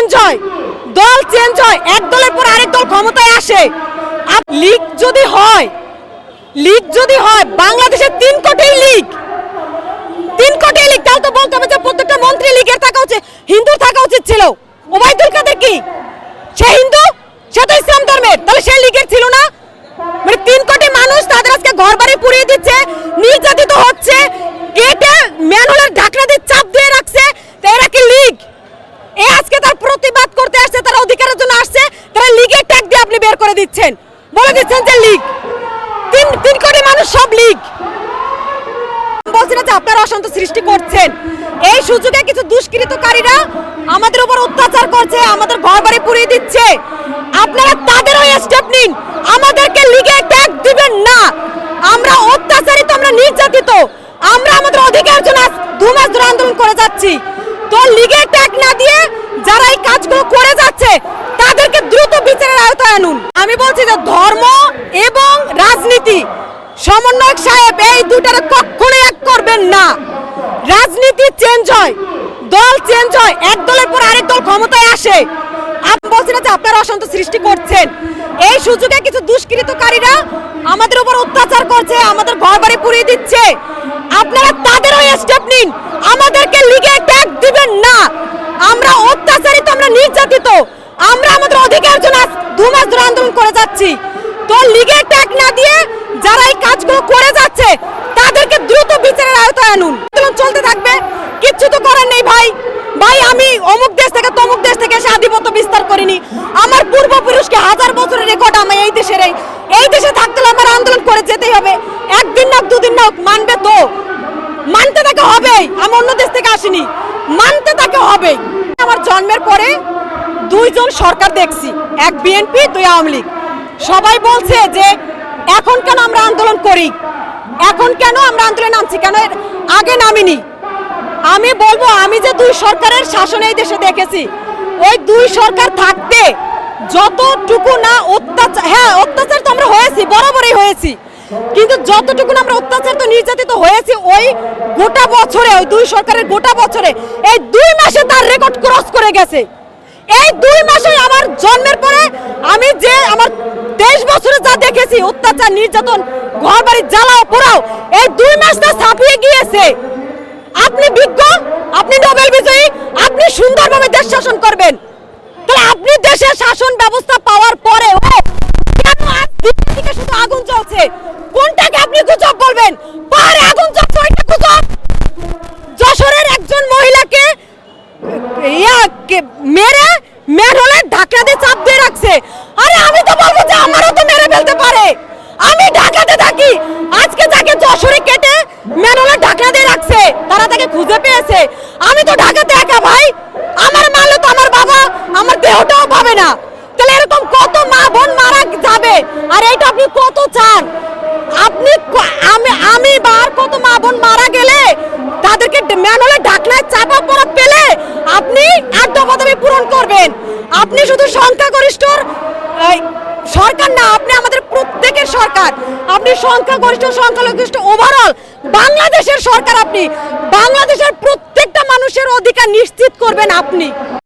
Change হয়। দল change হয়। এক দলের পর আরেক দল ক্ষমতায় আসে। আর লিগ যদি হয়, লিগ যদি হয়, বাংলাদেশের তিন কোটি লিগ। তিন কোটি লিগ তাহলে তো বলতে হবে যে প্রত্যেকটা মন্ত্রী লীগের থাকা উচিত। হিন্দু থাকা উচিত ছিল। ওবায়দুল কাদের কি? সে হিন্দু? সে তো ইসলাম ধর্মের। তাহলে সে লীগের ছিল না? মানে তিন কোটি মানুষ তাদের আজকে ঘর বাড়ি পুড়িয়ে দিচ্ছে, নির্যাতিত হচ্ছে। গেটে ম্যানহোলের ঢাকনা দিয়ে চাপ দিয়ে রাখছে তো এরা কি লীগ এ আজকে তার প্রতিবাদ করতে আসছে তারা অধিকারের জন্য আসছে তারা লীগের ট্যাগ দিয়ে আপনি বের করে দিচ্ছেন বলে দিচ্ছেন যে লীগ তিন তিন কোটি সব বলছি না যে আপনারা অশান্ত সৃষ্টি করছেন। এই সুযোগে কিছু দুষ্কৃতকারীরা আমাদের উপর অত্যাচার করছে, আমাদের ঘর বাড়ি পুড়িয়ে দিচ্ছে। আপনারা তাদেরও স্টেপ নিন। আমাদেরকে লিগে ট্যাগ দিবেন না। আমরা অত্যাচারিত, আমরা নির্যাতিত। আমরা আমাদের অধিকার জন্য আজ দু মাস ধরে আন্দোলন করে যাচ্ছি। তো লিগে ট্যাগ না দিয়ে যারা এই কাজগুলো করে যাচ্ছে, তাদেরকে দ্রুত বিচারের আওতায় আনুন। আমি বলছি যে ধর্ম এবং রাজনীতি সমন্বয়ক সাহেব, এই দুটারে কখনোই এক করবেন না। রাজনীতি চেঞ্জ হয়, দল চেঞ্জ হয়, এক দলের পর আরেক দল ক্ষমতায় আসে। আপনি বলছেন যে আপনারা অশান্ত সৃষ্টি করছেন। এই সুযোগে কিছু দুষ্কৃতকারীরা আমাদের উপর অত্যাচার করছে, আমাদের ঘর বাড়ি পুড়িয়ে দিচ্ছে। আপনারা তাদেরও স্টেপ নিন। আমাদেরকে লিগে ট্যাগ দিবেন না। আমরা অত্যাচারিত, আমরা নির্যাতিত। আমরা আমাদের অধিকার জন্য দু মাস ধরে আন্দোলন করে যাচ্ছি। তো লিগে ট্যাগ না দিয়ে যারা এই কাজগুলো করে যাচ্ছে, তাদেরকে দ্রুত বিচারের আওতায় আনুন। চলতে থাকবে, কিচ্ছু তো করার নেই ভাই। ভাই, আমি অমুক দেশ থেকে, তমুক দেশ থেকে এসে আধিপত্য বিস্তার করিনি। আমার পূর্বপুরুষকে হাজার বছরের রেকর্ড আমি এই দেশের এই দেশে থাকতে আমার আন্দোলন করে যেতেই হবে। একদিন না দুদিন না মানবে তো। মানতে তাকে হবেই। আমি অন্য দেশ থেকে আসিনি। মানতে তাকে হবেই। আমার জন্মের পরে দুইজন সরকার দেখছি, এক বিএনপি, দুই আওয়ামী লীগ। সবাই বলছে যে এখন কেন আমরা আন্দোলন করি? এখন কেন আমরা আন্দোলনে নামছি? কেন আগে নামিনি? আমি বলব, আমি যে দুই সরকারের শাসন এই দেশে দেখেছি, ওই দুই সরকার থাকতে যতটুকু না অত্যাচার হ্যাঁ অত্যাচার তো আমরা হয়েছি, বরাবরই হয়েছি, কিন্তু যতটুকু আমরা অত্যাচার তো নির্যাতিত হয়েছি, ওই গোটা বছরে, ওই দুই সরকারের গোটা বছরে, এই দুই মাসে তার রেকর্ড ক্রস করে গেছে। এই দুই মাসে আমার জন্মের পরে আমি যে আমার তেইশ বছরে যা দেখেছি, অত্যাচার, নির্যাতন ঘর বাড়ি জ্বালাও, পোড়াও, এই দুই মাস তা ছাপিয়ে গিয়েছে। আপনি বিজ্ঞ, আপনি নোবেল বিজয়ী, আপনি সুন্দরভাবে দেশ শাসন করবেন। তাহলে আপনি দেশের শাসন ব্যবস্থা পাওয়ার দিকে শুধু আগুন জ্বলছে? কোনটাকে আপনি গুজব বলবেন? পাহাড়ে আগুন জ্বলছে, ওইটা গুজব। যশোরের একজন মহিলাকে, ইয়া মেরে ঢাকনা দিয়ে চাপ দিয়ে রাখছে আরে আমি তো বলব যে আমারও তো মেরে ফেলতে পারে আমি ঢাকাতে থাকি আজকে যাকে যশোরে কেটে ম্যানহোলের ঢাকনা দিয়ে রাখছে তারা তাকে খুঁজে পেয়েছে আমি তো ঢাকাতে একা ভাই। আমার মারলে তো আমার বাবা। আমার দেহটাও পাবে না। তাহলে এরকম কত মা বোন মারা যাবে? আর এইটা আপনি কত চান? আপনি আমি আমি বার কত মা বোন মারা গেলে তাদেরকে ম্যানহোলে ঢাকনায় চাপা পড়া পেলে আপনি আট দফা পূরণ করবেন। আপনি শুধু সংখ্যাগরিষ্ঠর সরকার না, আপনি আমাদের প্রত্যেকের সরকার। আপনি সংখ্যাগরিষ্ঠ, সংখ্যালঘিষ্ঠ ওভারঅল বাংলাদেশের সরকার আপনি। বাংলাদেশের প্রত্যেকটা মানুষের অধিকার নিশ্চিত করবেন আপনি।